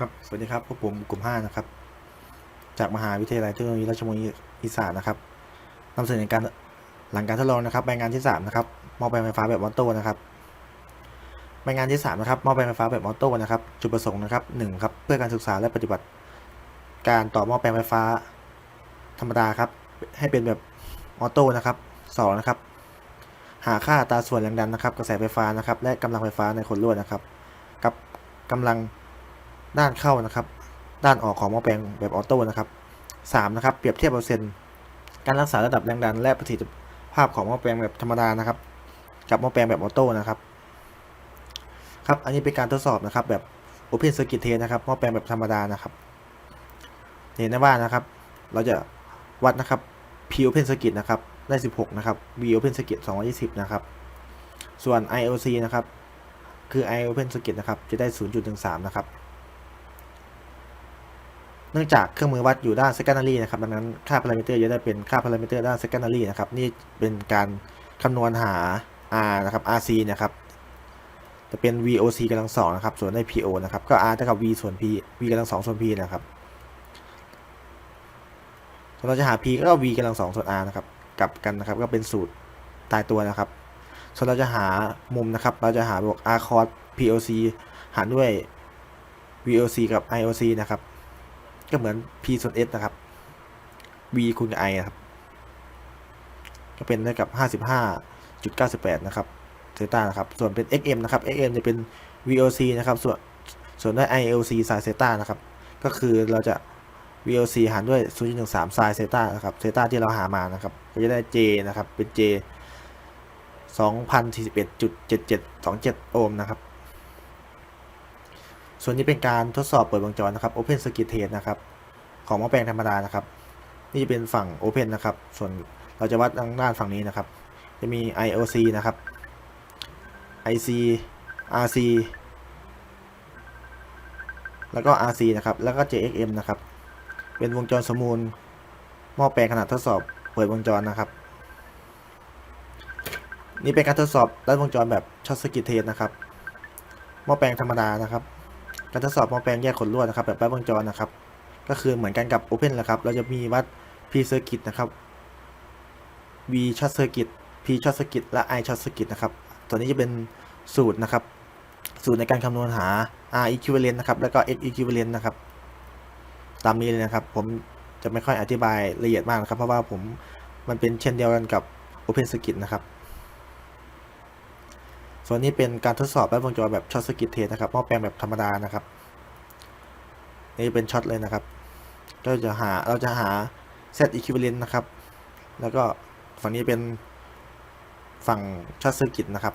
ครับ สวัสดีครับ พวกผมกลุ่ม 5 นะครับ จากมหาวิทยาลัยเทคโนโลยีราชมงคลอีสานนะครับนำเสนอการหลังการทดลองนะครับใบงานที่ 3 นะครับมอแปลงไฟฟ้าแบบออโต้นะครับใบงานที่ 3 นะครับมอแปลงไฟฟ้าแบบออโต้นะครับ จุดประสงค์นะครับหนึ่งครับ เพื่อการศึกษาและปฏิบัติ การต่อมอแปลงไฟฟ้า ธรรมดาครับ ให้เป็นแบบออโต้นะครับสองนะครับ หาค่าอัตราส่วนแรงดันนะครับ กระแสไฟฟ้านะครับ และกำลังไฟฟ้าในขนลวดนะครับ กับกำลัง ด้านเข้านะครับ ด้านออกของหม้อแปลงแบบออโต้นะครับสามนะครับ เปรียบเทียบเปอร์เซ็นต์การรักษาระดับแรงดันและประสิทธิภาพของหม้อแปลงแบบธรรมดานะครับ กับหม้อแปลงแบบออโต้นะครับ ครับ อันนี้เป็นการทดสอบนะครับ แบบ Open Circuit Test นะครับหม้อแปลงแบบธรรมดานะครับ เห็นได้ว่านะครับ เราจะวัดนะครับ P Open Circuit นะครับ ได้ 16 นะครับ V Open Circuit 220 นะครับ ส่วน IOC นะครับ คือ I Open Circuit นะครับ จะได้ 0.13 นะครับ เนื่องจากเครื่องมือวัดอยู่ด้าน secondary นะครับดังนั้นค่าพารามิเตอร์จะได้เป็นค่าพารามิเตอร์ด้าน secondary นะครับนี่เป็นการคำนวณหา R นะครับ RC นะครับจะเป็น VOC กำลังสองนะครับส่วนได้ PO นะครับก็ R เท่ากับ V ส่วน P V กำลังสองส่วน P นะครับส่วนเราจะหา P ก็ V กำลังสองส่วน R นะครับกลับกันนะครับก็เป็นสูตรตายตัวนะครับ ส่วนเราจะหามุมนะครับ เราจะหาบวก R cos POC หารด้วย VOC กับ IOC นะครับ ก็เหมือน P ส่วน S นะครับ V คูณกับ I นะครับ ก็เป็นได้กับ 55.98 นะครับเซต้านะครับ ส่วนเป็น XM นะครับ XM จะเป็น VOC นะครับ ส่วนส่วนด้วย IOC ไซน์เซต้านะครับ ก็คือเราจะ VOC หารด้วย 0.13ไซน์เซต้านะครับ เซต้าที่เราหามานะครับ ก็จะได้ J นะครับ เป็น J 2041.7727 โอห์มนะครับ ส่วนนี้เป็นการทดสอบเปิดวงจรนะครับ Open Circuit Test นะครับ ของหม้อแปลงธรรมดานะครับ นี่จะเป็นฝั่ง Open นะครับ ส่วนเราจะวัดทางด้านฝั่งนี้นะครับ จะมี IOC นะครับ IC RC แล้วก็ RC นะครับ แล้วก็ JXM นะครับ เป็นวงจรสมมูลหม้อแปลงขนาดทดสอบเปิดวงจรนะครับ นี่เป็นการทดสอบด้านวงจรแบบช็อตสกิทเทสนะครับ หม้อแปลงธรรมดานะครับ การทดสอบหม้อแปลงแยกขนลวดนะครับแบบไร้วงจรนะครับ ก็คือเหมือนกันกับ Open แหละครับ เราจะมีวัด P circuit นะครับ V short circuit P short circuit และ I short circuit นะครับตัวนี้จะเป็นสูตรนะครับ สูตรในการคำนวณหา R equivalent นะครับ แล้วก็ X equivalent นะครับ ตามนี้เลยนะครับ ผมจะไม่ค่อยอธิบายละเอียดมากนะครับ เพราะว่าผมมันเป็นเช่นเดียวกันกับ Open circuit นะครับ ส่วนนี้เป็นการทดสอบแบบวงจรแบบช็อตสกิทเทสนะครับหม้อแปลงแบบธรรมดานะครับ นี่เป็นช็อตเลยนะครับ ก็จะหาเราจะหา set equivalent นะครับ แล้วก็ฝั่งนี้เป็นฝั่งช็อตสกิทนะครับ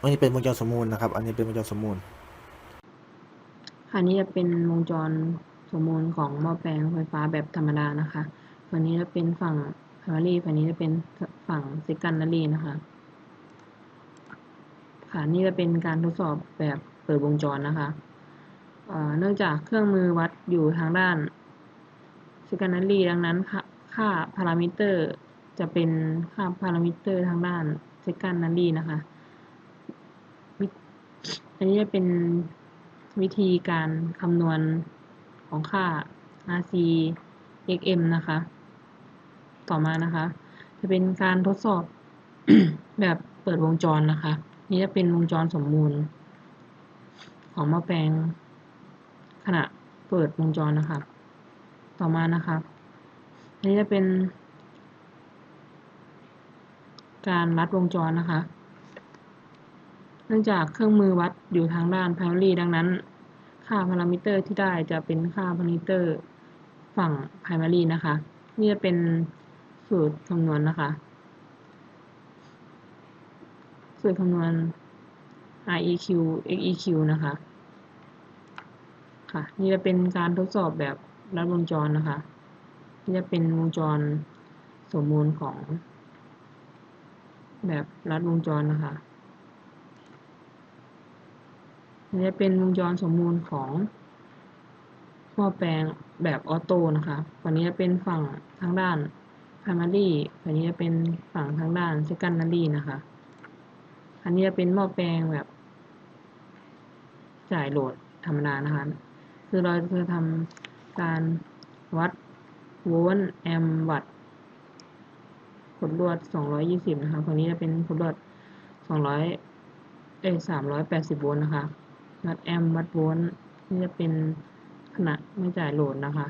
อันนี้เป็นวงจรสมมูลนะครับ อันนี้เป็นวงจรสมมูลค่ะนี่จะเป็นวงจรสมมูลของหม้อแปลงไฟฟ้าแบบธรรมดานะคะ ฝั่งนี้จะเป็นฝั่ง primary ฝั่งนี้จะเป็นฝั่ง secondary นะคะ ค่ะ นี่จะเป็นการทดสอบแบบเปิดวงจรนะคะเเนื่องจากเครื่องมือวัดอยู่ทางด้าน secondary ดังนั้นค่าค่าพารามิเตอร์จะเป็นค่าพารามิเตอร์ทางด้าน secondary นะคะอันนี้จะเป็นวิธีการคำนวณของค่า RC XM นะคะ ต่อมานะคะ จะเป็นการทดสอบแบบเปิดวงจรนะคะ นี่จะเป็นวงจรสมมูลของหม้อแปลงขณะเปิดวงจรนะคะต่อมานะคะอันนี้จะเป็น การวัดวงจรนะคะ เนื่องจากเครื่องมือวัดอยู่ทางด้าน primary ดังนั้น ค่าพารามิเตอร์ที่ได้จะเป็นค่าพารามิเตอร์ฝั่ง primary นะคะ นี่จะเป็นสูตรคำนวณนะคะ สูตรคำนวณ REQ XEQ นะคะ ค่ะ นี่จะเป็นการทดสอบแบบรัดวงจรนะคะ นี่จะเป็นวงจรสมมูลของ แบบรัดวงจรนะคะอันนี้เป็นวงจรสมมูลของหม้อแปลงแบบออโต้นะคะฝั่งนี้จะเป็นฝั่งทางด้าน primary ฝั่งนี้จะเป็นฝั่งทางด้าน secondary นะคะ อันนี้จะเป็นหม้อแปลงแบบ จ่ายโหลดธรรมดานะคะ คือเราจะทำการวัดโวลต์แอมป์วัตต์ขดลวด 220 นะคะฝั่งนี้จะเป็นขดลวด 200 เอ้ย380 โวลต์นะคะวัดแอมป์วัดโวลต์นี่จะเป็นขณะไม่จ่ายโหลดนะคะ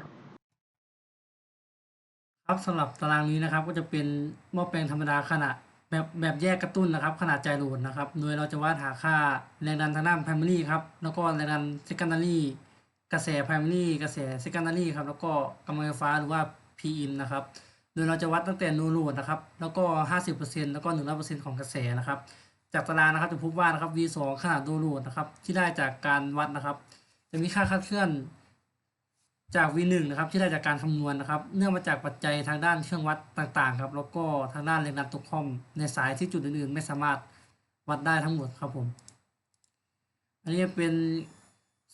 ครับสำหรับตารางนี้นะครับ ก็จะเป็นหม้อแปลงธรรมดาขนาด แบบแบบแยกกระตุ้นนะครับ ขนาดจ่ายโหลดนะครับ โดยเราจะวัดหาค่าแรงดันทางด้าน primary ครับ แล้วก็แรงดัน secondary กระแส primary กระแส secondary ครับ แล้วก็กำลังไฟฟ้าหรือว่า Pin นะครับ โดยเราจะวัดตั้งแต่ no load นะครับ แล้วก็ 50%แล้วก็ 100%ของกระแสนะครับ จากตารางนะครับจะพบว่านะครับ V2 ขนาด no load นะครับ ที่ได้จากการวัดนะครับ จะมีค่าคาดเคลื่อน จาก V1 นะครับที่ได้จากการคำนวณนะครับ เนื่องมาจากปัจจัยทางด้านเครื่องวัดต่างๆครับแล้วก็ทางด้านแรงดันตกคอมในสายที่จุดอื่นๆ ไม่สามารถวัดได้ทั้งหมดครับผม อันนี้เป็น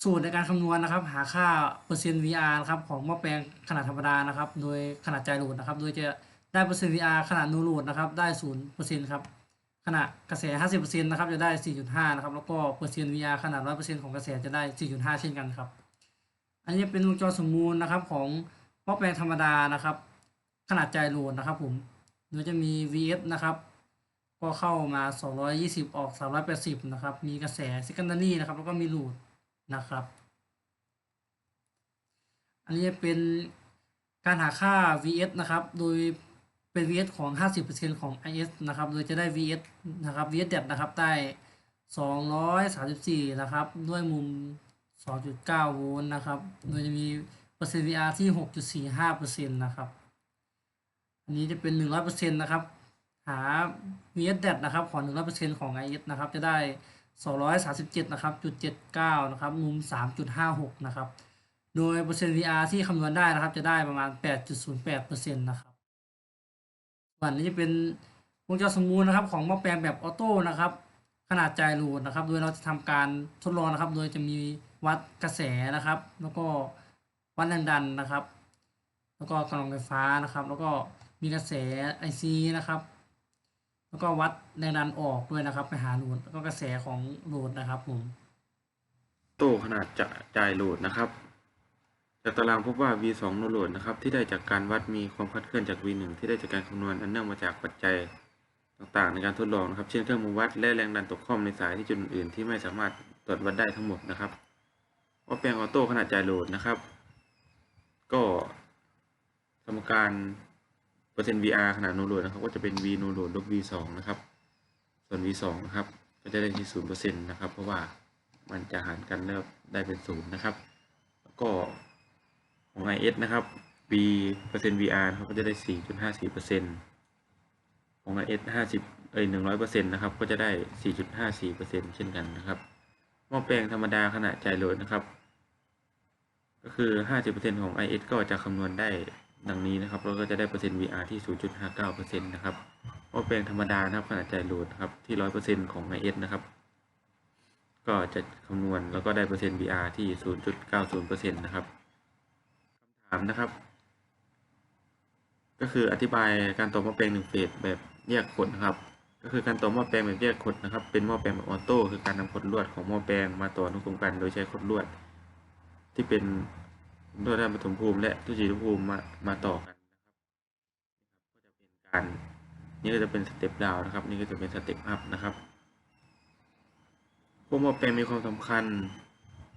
สูตรในการคำนวณนะครับ หาค่าเปอร์เซ็นต์ VR นะครับของหม้อแปลงขนาดธรรมดานะครับ โดยขนาดจ่ายโหลดนะครับ โดยจะได้เปอร์เซ็นต์ VR ขนาด no load นะครับได้ศูนย์เปอร์เซ็นต์ครับขณะกระแส 50%นะครับจะได้ 4.5 นะครับแล้วก็เปอร์เซ็นต์ VR ขนาด 100%ของกระแสจะได้ 4.5 เช่นกันครับ อันนี้เป็นวงจรสมมูลนะครับของหม้อแปลงธรรมดานะครับ ขนาดใจโหลดนะครับผมโดยจะมี VS นะครับ ก็เข้ามา 220 ออก 380 นะครับ มีกระแส secondary นะครับ แล้วก็มีโหลดนะครับ อันนี้เป็นการหาค่า VS นะครับ โดยเป็น VS ของ 50%ของ IS นะครับ โดยจะได้ VS นะครับ VS เด็ดนะครับ ได้ 234 นะครับ ด้วยมุม 2.9 โวลต์นะครับ โดยจะมีเปอร์เซ็นต์ VR ที่ 6.45%นะครับ อันนี้จะเป็น 100%นะครับ หา VS DAT นะครับ ของ100%ของ IS นะครับ จะได้ 237 นะครับ จุด 79 นะครับ มุม 3.56 นะครับ โดยเปอร์เซ็นต์ VR ที่คำนวณได้นะครับ จะได้ประมาณ 8.08%นะครับ ส่วนนี้จะเป็นวงจรสมมูลนะครับ ของหม้อแปลงแบบออโต้นะครับ ขนาดใจ่ายโหลดนะครับ โดยเราจะทำการทดลองนะครับ โดยจะมี วัดกระแสนะครับ แล้วก็วัดแรงดันนะครับ แล้วก็กำลังไฟฟ้านะครับ แล้วก็มีกระแส IC นะครับ แล้วก็วัดแรงดันออกด้วยนะครับ ไปหาโหลดแล้วก็กระแสของโหลดนะครับผมโต้ขนาดจะจ่ายโหลดนะครับจากตารางพบว่า V2 โนโหลดนะครับที่ได้จากการวัดมีความคลาดเคลื่อนจาก V1 ที่ได้จากการคำนวณอันเนื่องมาจากปัจจัยต่างๆ ในการทดลองนะครับ เช่นเครื่องมือวัดและแรงดันตกข้อมในสายที่จุดอื่นๆที่ไม่สามารถตรวจวัดได้ทั้งหมดนะครับ ว่าแปลงออโต้ขนาดจ่ายโหลดนะครับ ก็สมการเปอร์เซ็นต์ VR ขนาดโนโหลดนะครับ ก็จะเป็น V โนโหลดลบ V2 นะครับ ส่วน V2 นะครับ ก็จะได้ที่ศูนย์เปอร์เซ็นต์นะครับ เพราะว่ามันจะหารกันแล้วได้เป็นศูนย์นะครับ แล้วก็ของ IS นะครับ V เปอร์เซ็นต์ VR นะครับก็จะได้ 4.54เปอร์เซ็นต์ของ IS 50เอ้ย100เปอร์เซ็นต์นะครับ ก็จะได้ 4.54เปอร์เซ็นต์เช่นกันนะครับ หม้อแปลงธรรมดาขนาดจ่ายโหลดนะครับ ก็คือ 50%ของ IS ก็จะคำนวณได้ดังนี้นะครับแล้วก็จะได้เปอร์เซ็นต์ VR ที่ 0.59%นะครับหม้อแปลงธรรมดานะครับขนาดจ่ายโหลดครับที่ 100%ของ IS นะครับ ก็จะคำนวณแล้วก็ได้เปอร์เซ็นต์ VR ที่ 0.90%นะครับคำถามนะครับก็คืออธิบายการต่อหม้อแปลงหนึ่งเฟสแบบแยกขดนะครับ ก็คือการต่อหม้อแปลงแบบแยกขดนะครับ เป็นหม้อแปลงแบบออโต้คือการนำขดลวดของหม้อแปลงมาต่ออนุกรมกัน โดยใช้ขดลวด ที่เป็นลวดด้านปฐมภูมิ และทุจีทุภูมิมามาต่อกันนะครับ ก็จะเป็นการนี่ก็จะเป็นสเต็ปดาวนะครับ นี่ก็จะเป็นสเต็ปอัพนะครับพวกหม้อแปลงมีความสำคัญ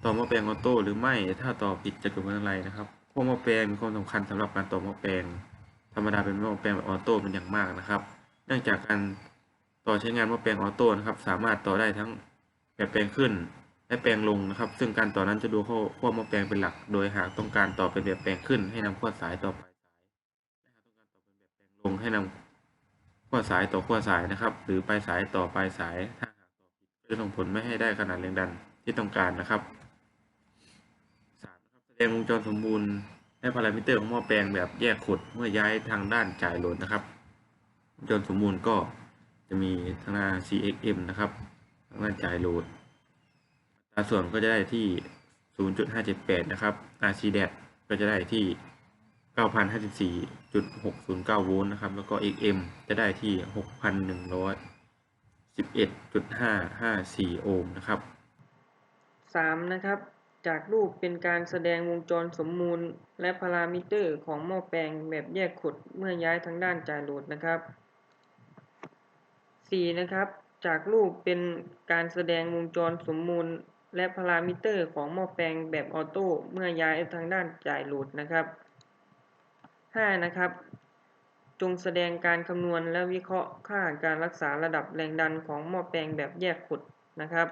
ต่อหม้อแปลงออโต้หรือไม่ถ้าต่อผิดจะเกิดผลอะไรนะครับพวกหม้อแปลงมีความสำคัญสำหรับการต่อหม้อแปลงธรรมดาเป็นหม้อแปลงแบบออโต้เป็นอย่างมากนะครับ เนื่องจากการ ต่อใช้งานหม้อแปลงออโต้นะครับ สามารถต่อได้ทั้งแบบแปลงขึ้นและแปลงลงนะครับ ซึ่งการต่อนั้นจะดูข้าขั้วหม้อแปลงเป็นหลัก โดยหากต้องการต่อเป็นแบบแปลงขึ้น ให้นำขั้วสายต่อปลายสายและหากต้องการต่อเป็นแบบแปลงลงให้นำขั้วสายต่อขั้วสายนะครับ หรือปลายสายต่อปลายสายถ้าหากต่อผิดก็จะส่งผลไม่ให้ได้ขนาดแรงดันที่ต้องการนะครับสามนะครับแสดงวงจรสมบูรณ์และพารามิเตอร์ของหม้อแปลงแบบแยกขดเมื่อย้ายทางด้านจ่ายโหลดนะครับวงจรสมบูรณ์ก็ จะมีทางหน้า CXM นะครับทางด้านจ่ายโหลดอัตราส่วนก็จะได้ที่ 0.578 นะครับ RC d a ก็จะได้ที่ 9,054.609 โวลต์นะครับ แล้วก็ XM จะได้ที่ 6,111.554 โอห์มนะครับสามนะครับ จากรูปเป็นการแสดงวงจรสมมูล และพารามิเตอร์ของหม้อแปลงแบบแยกขดเมื่อย้ายทางด้านจ่ายโหลดนะครับ 4. นะครับ จากรูปเป็นการแสดงวงจรสมมูล และพารามิเตอร์ของหม้อแปลงแบบออโต้เมื่อย้ายทางด้านจ่ายโหลดนะครับ 5. นะครับ จงแสดงการคำนวณและวิเคราะห์ค่าการรักษาระดับแรงดันของหม้อแปลงแบบแยกขดนะครับ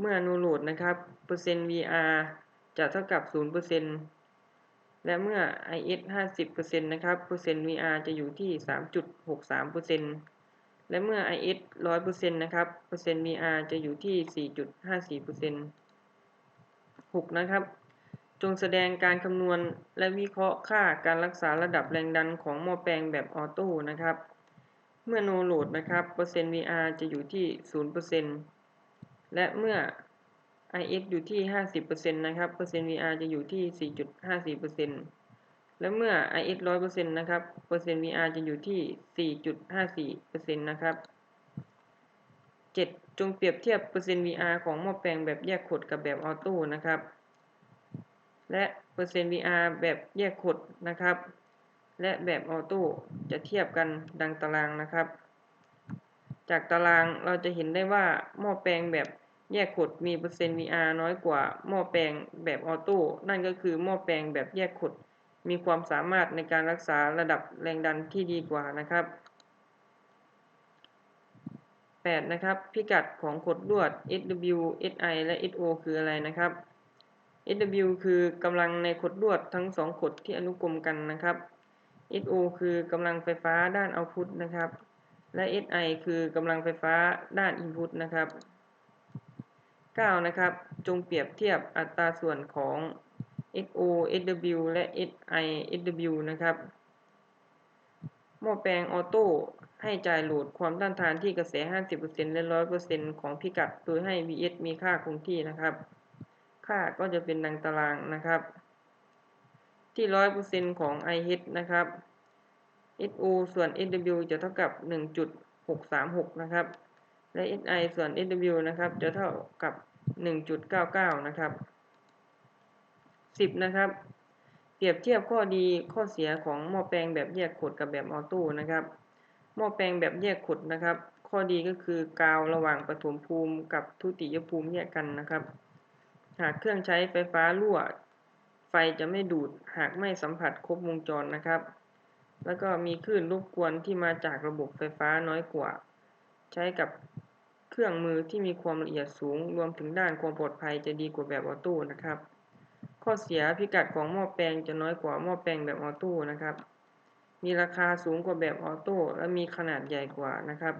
เมื่อ no load นะครับเปอร์เซ็นต์ VR จะเท่ากับ 0%และเมื่อ IS 50%นะครับ เปอร์เซ็นต์ VR จะอยู่ที่ 3.63% และเมื่อ IS 100%นะครับเปอร์เซ็นต์ VR จะอยู่ที่ 4.54% 6. นะครับ จงแสดงการคำนวณและวิเคราะห์ค่าการรักษาระดับแรงดันของหม้อแปลงแบบออโต้นะครับ เมื่อ no load นะครับเปอร์เซ็นต์ VR จะอยู่ที่ 0%และเมื่อ IS อยู่ที่ 50%นะครับเปอร์เซ็นต์ VR จะอยู่ที่ 4.54% และเมื่อ IS 100%นะครับ เปอร์เซ็นต์ VR จะอยู่ที่ 4.54%นะครับ 7. จงเปรียบเทียบเปอร์เซ็นต์ VR ของหม้อแปลงแบบแยกขดกับแบบออโต้นะครับ และเปอร์เซ็นต์ VR แบบแยกขดนะครับ และแบบออโต้จะเทียบกันดังตารางนะครับ จากตารางเราจะเห็นได้ว่าหม้อแปลงแบบแยกขดมีเปอร์เซ็นต์ VR น้อยกว่าหม้อแปลงแบบออโต้ นั่นก็คือหม้อแปลงแบบแยกขด มีความสามารถในการรักษาระดับแรงดันที่ดีกว่านะครับ 8. นะครับ พิกัดของขดลวด SW SI และ SO คืออะไรนะครับ SW คือกำลังในขดลวดทั้งสองขดที่อนุกรมกันนะครับ SO คือกำลังไฟฟ้าด้านเอาพุตนะครับ และ SI คือกำลังไฟฟ้าด้านอินพุตนะครับ 9. นะครับ จงเปรียบเทียบอัตราส่วนของ SO SW และ SI SW นะครับหม้อแปลงออโต้ให้จ่ายโหลดความต้านทานที่กระแส 50%และ 100%ของพิกัด โดยให้ Vs มีค่าคงที่นะครับ ค่าก็จะเป็นดังตารางนะครับ ที่ 100%ของ IH นะครับ SO ส่วน SW จะเท่ากับ 1.636 นะครับ และ SI ส่วน SW นะครับ จะเท่ากับ 1.99 นะครับ 10 นะครับ เปรียบเทียบข้อดีข้อเสียของหม้อแปลงแบบแยกขดกับแบบออโต้นะครับ หม้อแปลงแบบแยกขดนะครับ ข้อดีก็คือกาวระหว่างปฐมภูมิกับทุติยภูมิแยกกันนะครับ หากเครื่องใช้ไฟฟ้ารั่ว ไฟจะไม่ดูดหากไม่สัมผัสครบวงจรนะครับ แล้วก็มีคลื่นรบกวนที่มาจากระบบไฟฟ้าน้อยกว่า ใช้กับเครื่องมือที่มีความละเอียดสูง รวมถึงด้านความปลอดภัยจะดีกว่าแบบออโต้นะครับ ข้อเสียพิกัดของหม้อแปลงจะน้อยกว่าหม้อแปลงแบบออโต้นะครับ มีราคาสูงกว่าแบบออโต้และมีขนาดใหญ่กว่านะครับ